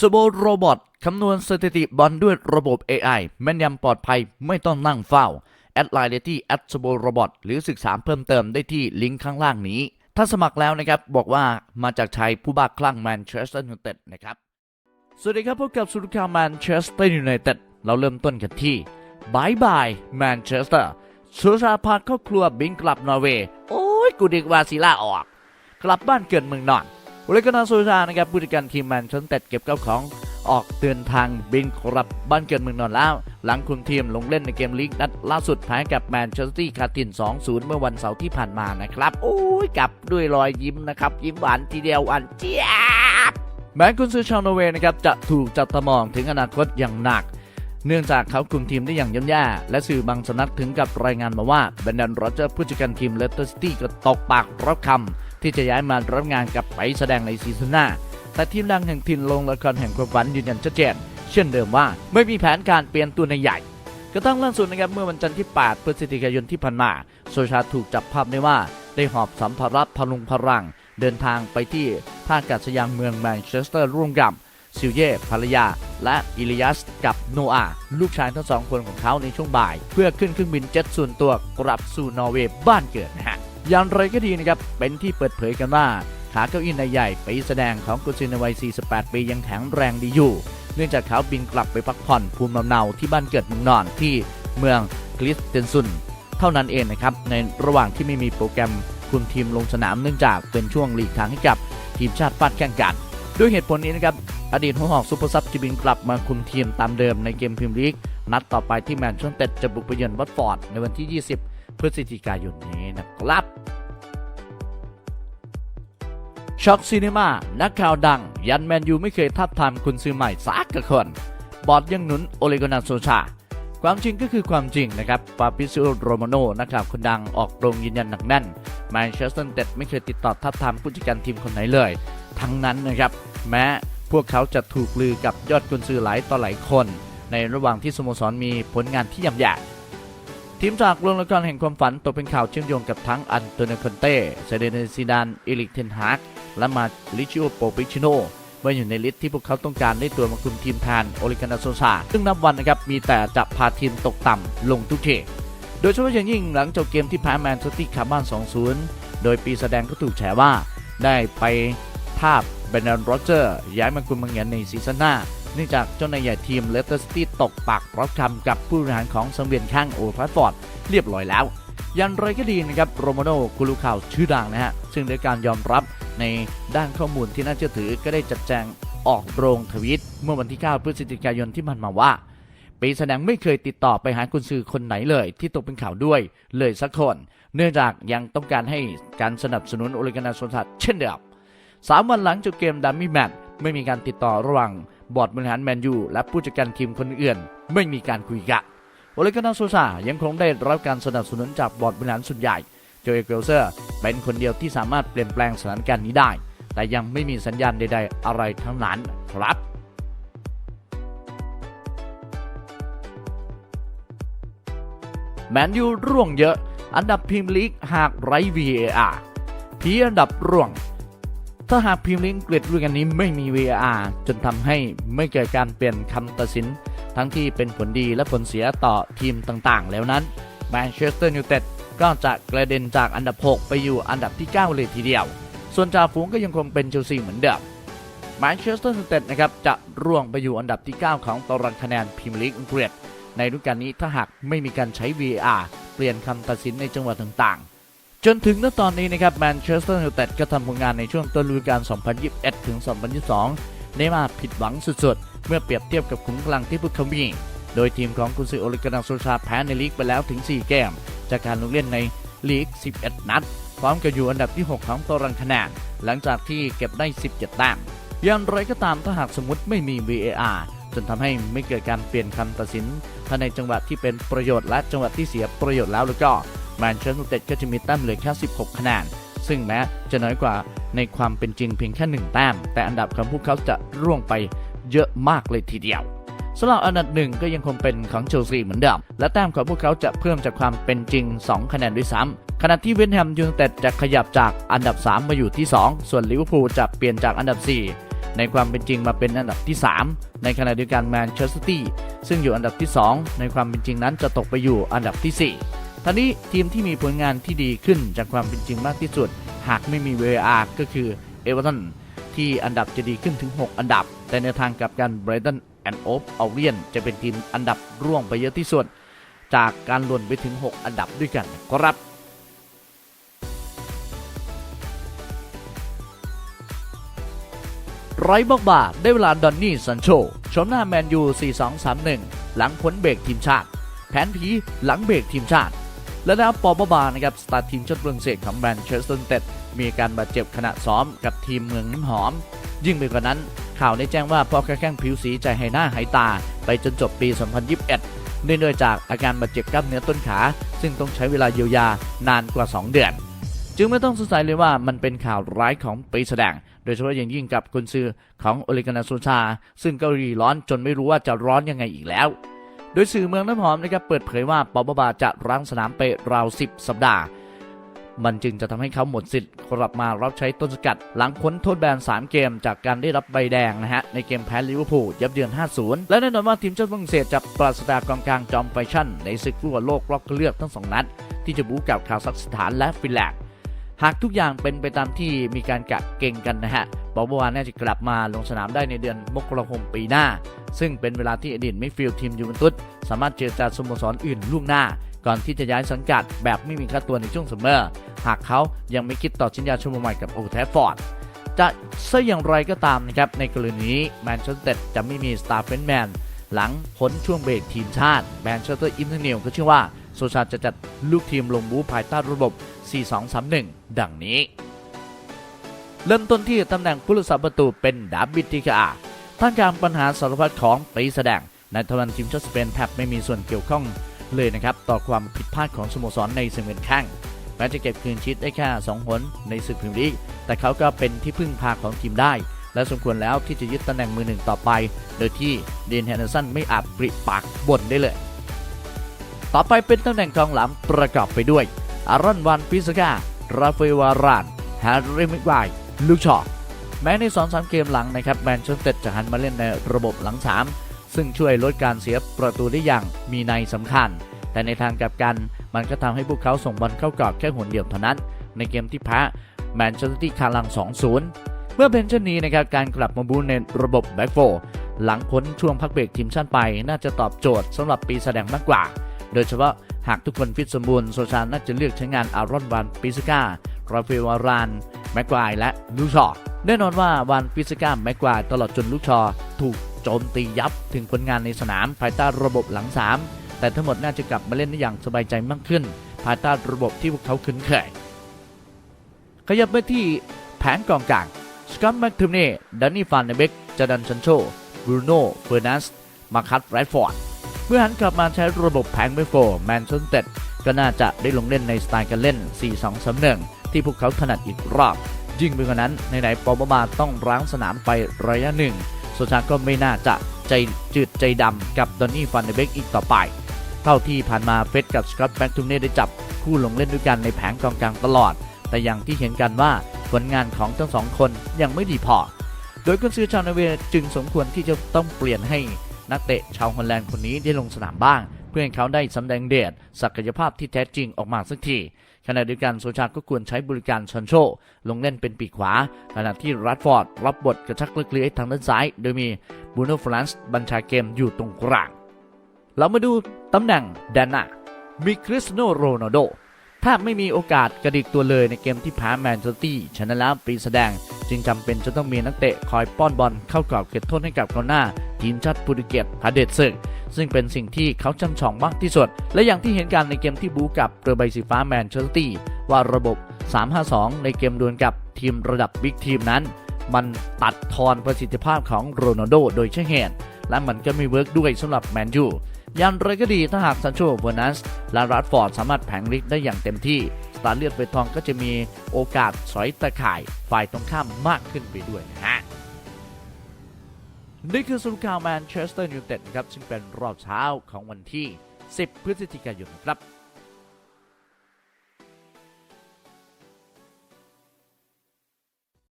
สโบโรบอทคำนวณสถิติบอลด้วยระบบ AI แม่นยำปลอดภัยไม่ต้องนั่งเฝ้าแอดไลน์ได้ที่แอดสโบโรบอทหรือศึกษาเพิ่มเติมได้ที่ลิงก์ข้างล่างนี้ ถ้าสมัครแล้วนะครับ บอกว่ามาจากชายผู้บ้าคลั่งแมนเชสเตอร์ยูไนเต็ดนะครับ สวัสดีครับพบกับสุดข่าวแมนเชสเตอร์ยูไนเต็ดเราเริ่มต้นกันที่บายบายแมนเชสเตอร์สุชาพาครอบครัวบินกลับนอร์เวย์โอ้ยกูดึกวาซิล่าออก กลับบ้านเกิดเมืองนอน เลกนาโซชานะครับผู้จัดการทีมแมนเชสเตอร์เก็บข้าของออกเดินทางบินกลับบ้านเกิดเมืองนอนแล้ว หลังคุมทีมลงเล่นในเกมลีกนัดล่าสุดแพ้กับแมนเชสเตอร์คาติน 2-0 เมื่อวันเสาร์ที่ผ่านมานะครับ โอ้ยกลับด้วยรอยยิ้มนะครับ ยิ้มหวานทีเดียวหวานเจี๊ยบแม้กุนซือชาวนอร์เวย์นะครับจะถูกจับตามองถึงอนาคตอย่างหนัก เนื่องจากเขาคุมทีมได้อย่างย่ำแย่และสื่อบางสำนักถึงกับรายงานมาว่าเบนดันโรเจอร์ผู้จัดการทีมเลสเตอร์ซิตี้ก็ตกปากรับคำ ที่จะย้ายมารับงานกับไปแสดงในซีซั่นหน้า แต่ทีมดังแห่งถิ่นลงละครแห่งความฝันยืนยันชัดเจนเช่นเดิมว่าไม่มีแผนการเปลี่ยนตัวในใหญ่กระทั่งล่าสุดนะครับเมื่อวันจันทร์ที่ 8 พฤศจิกายนที่ผ่านมา โซชาถูกจับภาพได้ว่า ได้หอบสัมภาระพลุงพลัง เดินทางไปที่ท่าอากาศยานเมืองแมนเชสเตอร์ร่วมกับซิลเย่ภรรยา และอิลิยัสกับโนอาลูกชายทั้งสองคนของเขาในช่วงบ่าย เพื่อขึ้นเครื่องบินเจ็ตส่วนตัวกลับสู่นอร์เวย์บ้านเกิดนะฮะ อย่างไรก็ดีนะครับ เป็นที่เปิดเผยกันว่า ขาเก้าอี้นายใหญ่ไปแสดงของกุซือในวัย 48 ปียังแข็งแรงดีอยู่ เนื่องจากเขาบินกลับไปพักผ่อนภูมิลำเนาที่บ้านเกิดเมืองนอนที่เมืองกลิสเตนซุนเท่านั้นเองนะครับ ในระหว่างที่ไม่มีโปรแกรมคุมทีมลงสนามเนื่องจากเป็นช่วงหลีกทางให้กับทีมชาติฟาดแข่งกันด้วยเหตุผลนี้นะครับอดีตหัวหอกซุปเปอร์ซับจะบินกลับมาคุมทีมตามเดิมในเกมพรีเมียร์ลีก นัดต่อไปที่แมนเชสเตอร์จะบุกไปเยือนวัตฟอร์ดในวันที่ 20 พฤศจิกายนนี้นะครับช็อกซีนีมานักข่าวดัง ยันแมนยูไม่เคยทับทามคุณซื้อใหม่สักกคน บอดยังหนุนโอเลกนาโซชา ความจริงก็คือความจริงนะครับฟาบิซิโอโรมาโนนักข่าวคนดังออกโรงยืนยันหนักแน่นแมนเชสเตอร์เต็ดไม่เคยติดต่อทับทามผู้จัดการทีมคนไหนเลย ทั้งนั้นนะครับ แม้พวกเขาจะถูกลือกับยอดกุนซือหลายต่อหลายคน ในระหว่างที่สโมสรมีผลงานที่ย่ำแย่ ทีมจากโรงละครแห่งความฝันตกเป็นข่าวเชื่อมโยงกับทั้งอันโตนิโคอนเต้เซเดนซิดานเอลิกเทนฮากและมาลิชิโอโปปิชิโนว่าอยู่ในลิสต์ที่พวกเขาต้องการได้ตัวมาคุมทีมแทนโอลิกานาโซซาซึ่งนับวันนะครับมีแต่จะพาทีมตกต่ำลงทุกเทโดยเฉพาะอย่างยิ่งหลังจบเกมที่แพ้แมนเชสเตอร์คาบ้าน 2-0 โดยปีแสดงก็ถูกแฉว่า ได้ไปทาบเบนนโรเจอร์ย้ายมาคุมเมืองเงียนในซีซั่นหน้า เนื่องจากเจ้านายใหญ่ทีมเลสเตอร์ซิตี้ตกปากรับคำกับผู้บริหารของสังเวียนข้างโอลด์แทราฟฟอร์ดเรียบร้อยแล้วยันไรก็ดีนะครับโรมาโนกูรูข่าวชื่อดังนะฮะ ซึ่งด้วยการยอมรับในด้านข้อมูลที่น่าเชื่อถือก็ได้จัดแจงออกโรงทวิต เมื่อวันที่ 9 พฤศจิกายนที่ผ่านมาว่าปีแสดงไม่เคยติดต่อไปหากุนซือคนไหนเลย ที่ตกเป็นข่าวด้วยเลยสักคน เนื่องจากยังต้องการให้การสนับสนุนโอเลกานาโซทัสเช่นเดิมสามวันหลังจบเกมดัมมี่แมตช์ไม่มีการติดต่อระหว่าง บอร์ดบริหารแมนยูและผู้จัดการทีมคนอื่นไม่มีการคุยกันโอเลกานาโซซายังคงได้รับการสนับสนุนจากบอร์ดบริหารส่วนใหญ่โจเอเกลเซอร์เป็นคนเดียวที่สามารถเปลี่ยนแปลงสถานการณ์นี้ได้ แต่ยังไม่มีสัญญาณใดๆ อะไรทั้งนั้นครับแมนยูร่วงเยอะ อันดับพรีเมียร์ลีกหากไร้ VAR พีอันดับร่วง ถ้าหากพรีเมียร์ลีกอังกฤษฤดูกาลนี้ไม่มี VAR จนทำให้ไม่เกิดการเปลี่ยนคำตัดสิน ทั้งที่เป็นผลดีและผลเสียต่อทีมต่างๆ แล้วนั้นแมนเชสเตอร์ยูไนเต็ดก็จะกระเด็นจากอันดับ 6 ไปอยู่อันดับที่ 9 เลยทีเดียว ส่วนจ่าฝูงก็ยังคงเป็นเชลซีเหมือนเดิมแมนเชสเตอร์ยูไนเต็ดนะครับจะร่วงไปอยู่อันดับที่ 9 ของตารางคะแนนพรีเมียร์ลีกอังกฤษในฤดูกาลนี้ถ้าหากไม่มีการใช้ VAR เปลี่ยนคำตัดสินในจังหวะต่างๆ จนถึงณตอนนี้นะครับแมนเชสเตอร์ยูไนเต็ดก็ทำผลงานในช่วงต้นฤดูกาล 2021 ถึง 2022 ได้มาผิดหวังสุดๆ เมื่อเปรียบเทียบกับขุมกลังที่พวกเขามี โดยทีมของกุนซือโอลิกานาโซชาแพ้ในลีกไปแล้วถึง 4 เกม จากการลงเล่นในลีก 11 นัด พร้อมกับอยู่อันดับที่ 6 ของตารางคะแนนหลังจากที่เก็บได้ 17 แต้มอย่างไรก็ตามถ้าหากสมมติไม่มี VAR จนทำให้ไม่เกิดการเปลี่ยนคำตัดสินถ้าในจังหวะที่เป็นประโยชน์และจังหวะที่เสียประโยชน์แล้วแล้วก็ แมนเชสเตอร์ยูไนเต็ดก็จะมีแต้มเหลือแค่ 16 คะแนน ซึ่งแม้จะน้อยกว่าในความเป็นจริงเพียงแค่ 1 แต้ม แต่อันดับของพวกเขาจะร่วงไปเยอะมากเลยทีเดียวสำหรับอันดับหนึ่งก็ยังคงเป็นของเชลซีเหมือนเดิม และแต้มของพวกเขาจะเพิ่มจากความเป็นจริง 2 คะแนนด้วยซ้ำขณะที่เวสต์แฮมยูไนเต็ดจะขยับจากอันดับ 3 มาอยู่ที่ 2 ส่วนลิเวอร์พูลจะเปลี่ยนจากอันดับ 4 ในความเป็นจริงมาเป็นอันดับที่ 3 ในขณะเดียวกันแมนเชสเตอร์ซิตี้ซึ่งอยู่อันดับที่ 2 ในความเป็นจริงนั้นจะตกไปอยู่อันดับที่ 4 ท่านี้ทีมที่มีผลงานที่ดีขึ้นจากความเป็นจริงมากที่สุด หากไม่มี VAR ก็คือเอเวอร์ตันที่อันดับจะดีขึ้นถึง 6 อันดับ แต่ในทางกลับกันไบรตันแอนด์โอฟเอาเรียนจะเป็นทีมอันดับร่วงไปเยอะที่สุด จากการหล่นไปถึง 6 อันดับด้วยกันครับไรบอกบาได้เวลาดอนนี่ซันโชชมหน้าแมนยู 4-2-3-1 หลังพ้นเบรกทีมชาติ แผนผีหลังเบรกทีมชาติ และนะปอบบานะครับสตาร์ทีมชาติฝรั่งเศสของแมนเชสเตอร์ยูไนเต็ดมีการบาดเจ็บขณะซ้อมกับทีมเมืองน้ำหอม ยิ่งไปกว่านั้น ข่าวได้แจ้งว่าพอแข้งผิวสีใจให้หน้าหายตา ไปจนจบปี 2021 เนื่องจากอาการบาดเจ็บกล้ามเนื้อต้นขา ซึ่งต้องใช้เวลาเยียวยานานกว่า 2 เดือน จึงไม่ต้องสงสัยเลยว่ามันเป็นข่าวร้ายของปีแสดง โดยเฉพาะอย่างยิ่งกับกุนซือของโอเลกานาโซชา ซึ่งเกาหลีร้อนจนไม่รู้ว่าจะร้อนยังไงอีกแล้ว โดยสื่อเมืองน้ำหอมนะครับเปิดเผยว่าปอบบาจะรั้งสนามไปราว 10 สัปดาห์ มันจึงจะทำให้เขาหมดสิทธิ์กลับมารับใช้ต้นสกัด หลังพ้นโทษแบน 3 เกมจากการได้รับใบแดงนะฮะ ในเกมแพ้ลิเวอร์พูลยับเยือน 5-0 และแน่นอนว่าทีมชาติฝรั่งเศสจะปราศจากกองกลางจอมไฟชั่น ในศึกฟุตบอลโลกรอบคัดเลือกทั้งสองนัด ที่จะบู๊กับคาซัคสถานและฟินแลนด์ หากทุกอย่างเป็นไปตามที่มีการกะเก่งกันนะฮะบอกว่าน่าจะกลับมาลงสนามได้ในเดือนมกราคมปีหน้า ซึ่งเป็นเวลาที่อดีตมิฟิลทีมยูเวนตุสสามารถเจรจาสโมสรอื่นล่วงหน้า ก่อนที่จะย้ายสังกัดแบบไม่มีค่าตัวในช่วงซัมเมอร์หากเขายังไม่คิดต่อสัญญาชั่วโมงใหม่กับโอแทฟฟอร์ดจะซะอย่างไรก็ตามนะครับในกรณีนี้แมนเชสเตอร์จะไม่มีสตาร์เฟนแมนหลังพ้นช่วงเบรกทีมชาติแมนเชสเตอร์อินเตอร์เนลก็เชื่อว่า โซชาจะจัดลูกทีมลงบูภายใต้ระบบ 4-2-3-1 ดังนี้ เริ่มต้นที่ตำแหน่งผู้รักษาประตูเป็นดาบิดทิกาท่ามกลางปัญหาสารพัดของปีแสดงในทวันทีมชาติสเปนแทบไม่มีส่วนเกี่ยวข้องเลยนะครับ ต่อความผิดพลาดของสโมสรในเซมินแข้งแม้จะเก็บคืนชิดได้แค่2หนในศึกพรีเมียร์ลีกแต่เขาก็เป็นที่พึ่งพาของทีมได้ และสมควรแล้วที่จะยึดตำแหน่งมือหนึ่งต่อไป โดยที่เดนแฮนเดอร์สันไม่อาจปริปากบ่นได้เลย ต่อไปเป็นตำแหน่งกองหลังประกอบไปด้วย อารอนวันพิสการาฟเอลวารานแฮร์รี่มิกไวลูกชอแม้ใน2-3เกมหลังนะครับแมนเชสเตอร์จะหันมาเล่นในระบบหลัง3ซึ่งช่วยลดการเสียประตูได้อย่างมีในยสำคัญ แต่ในทางกลับกันมันก็ทำให้พวกเขาส่งบอลเข้ากรอบแค่หนเดียวเท่านั้น ในเกมที่แพ้แมนเชสเตอร์ซิตี้คาลัง 2-0 เมื่อเป็นเช่นนี้นะครับการกลับมาบูนในระบบแบ็กโฟหลังพ้นช่วงพักเบรกทีมชาติไป น่าจะตอบโจทย์สำหรับปีแสดงมากกว่า โดยเฉพาะหากทุกคนฟิตสมบูรณ์โซชาน่าจะเลือกใช้งานอารอนวานปิสการาเฟวารานแม็กควายและลูชอแน่นอนว่าวานปิสกาแม็กควายตลอดจนลูชอถูกโจมตียับถึงผลงานในสนามภายใต้ระบบหลัง 3 แต่ทั้งหมดน่าจะกลับมาเล่นได้อย่างสบายใจมากขึ้น ภายใต้ระบบที่พวกเขาคุ้นเคยขยับไปที่แผนกองกลางสกอตแมคทูเน่ดานนี่ฟานเนเบกจาดันชันโชบรูโน่เฟอร์นัสมาคัตแรดฟอร์ด มื่อหันกลับมาใช้ระบบแผงไม่โฟแมนชสเตอร์ก็น่าจะได้ลงเล่นในสไตล์การเล่น 4-2-3-1 ที่พวกเขาถนัดอีกรอบ ยิ่งไปกว่านั้นในไหนปอบาต้องร้างสนามไประยะหนึ่งโซชาก็ไม่น่าจะใจจืดใจดำกับดอนนี่ฟันเดเบกอีกต่อไป เท่าที่ผ่านมาเฟสกับสกอตแบ็กทูเน่ได้จับคู่ลงเล่นด้วยกันในแผงกองกลางตลอด แต่อย่างที่เห็นกันว่าผลงานของทั้งสองคนยังไม่ดีพอ โดยกุนซือชาวนเวย์จึงสมควรที่จะต้องเปลี่ยนให้ นักเตะชาวฮอลแลนด์คนนี้ได้ลงสนามบ้าง เพื่อให้เขาได้สำแดงเดชศักยภาพที่แท้จริงออกมาสักทีขณะเดียวกันโซชาก็ควรใช้บริการชันโช ลงเล่นเป็นปีกขวา ขณะที่รัดฟอร์ด รับบทกระชักเลือยทางด้านซ้าย โดยมีบูโน่ฟรานซ์บัญชาเกมอยู่ตรงกลาง เรามาดูตำแหน่งแดนหน้ามีคริสโนโรนัลโด แทบไม่มีโอกาสกระดิกตัวเลยในเกมที่แพ้แมนเชสเตอร์ตี้ชนะแล้วปีแสดง จึงจำเป็นจะต้องมีนักเตะคอยป้อนบอลเข้ากรอบเขตโทษให้กับกองหน้า ทีมชาติโปรตุเกสพาเดตซึกซึ่งเป็นสิ่งที่เขาจำชองมากที่สุด และอย่างที่เห็นกันในเกมที่บูกับเรือใบสีฟ้าแมนเชสเตอร์ตี้ว่าระบบ 3-5-2 ในเกมดวลกับทีมระดับบิ๊กทีมนั้น มันตัดทอนประสิทธิภาพของโรนัลโดโดยใช่เหตุและมันก็ไม่เวิร์กด้วยสำหรับแมนยู อย่างไรก็ดีถ้าหากซันโชเวอร์นัสและรัดฟอร์ดสามารถแผงฤทธิ์ได้อย่างเต็มที่สตาร์เลือดเบททองก็จะมีโอกาสสอยตะข่ายฝ่ายตรงข้ามมากขึ้นไปด้วยนะฮะนี่คือสรุปข่าวแมนเชสเตอร์ยูไนเต็ดครับซึ่งเป็นรอบเช้าของวันที่ 10 พฤศจิกายนครับ